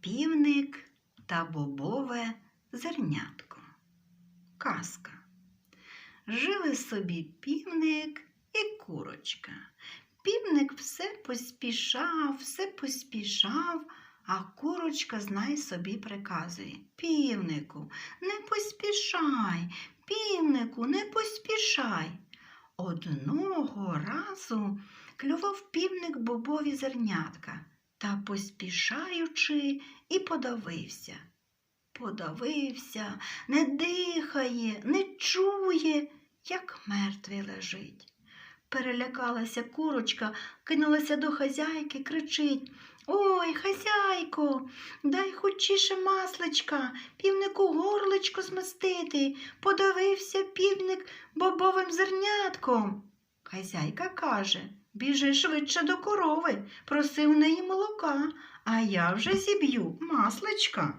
Півник та бобове зернятко. Казка. Жили собі півник і курочка. Півник все поспішав, все поспішав, а курочка, знай собі, приказує. Півнику, не поспішай, півнику, не поспішай. Одного разу клював півник бобові зернятка та, поспішаючи, і подавився. Подавився, не дихає, не чує, як мертвий лежить. Перелякалася курочка, кинулася до хазяйки, кричить Ой, хазяйко, дай хочіше масличка, півнику горличко змастити. Подавився півник бобовим зернятком. Хазяйка каже Біжи швидше до корови, проси в неї молока, а я вже зіб'ю масличка.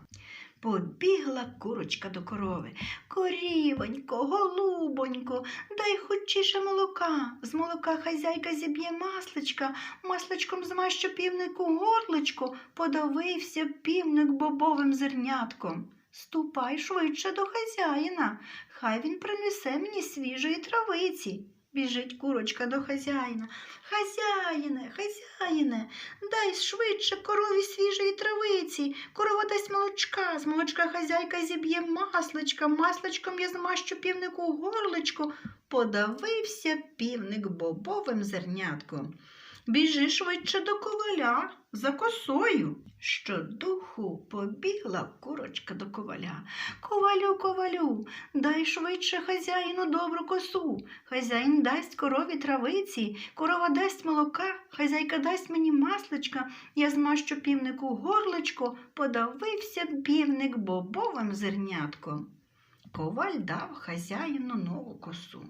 Побігла курочка до корови. Корівонько, голубонько, дай хочіше молока. З молока хазяйка зіб'є масличка, масличком змащу півнику горличко, подавився півник бобовим зернятком. Ступай швидше до хазяїна, хай він принесе мені свіжої травиці. Біжить курочка до хазяїна. Хазяїне, хазяїне, дай швидше корові свіжої травиці. Корова дасть молочка, з молочка хазяйка зіб'є масличка, масличком я змащу півнику горличку. Подавився півник бобовим зернятком. Біжи швидше до коваля за косою. Щодуху побігла курочка до коваля. Ковалю, ковалю, дай швидше хазяїну добру косу. Хазяїн дасть корові травиці, корова дасть молока, хазяйка дасть мені масличка, я змащу півнику горличко, подавився півник бобовим зернятком. Коваль дав хазяїну нову косу.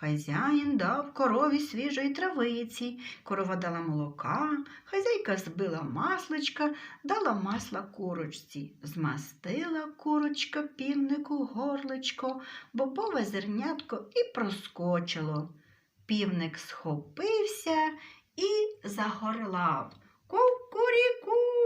Хазяїн дав корові свіжої травиці, корова дала молока, хазяйка збила масличка, дала масла курочці, змастила курочка півнику горличко, бобове зернятко і проскочило. Півник схопився і загорлав. Кукуріку,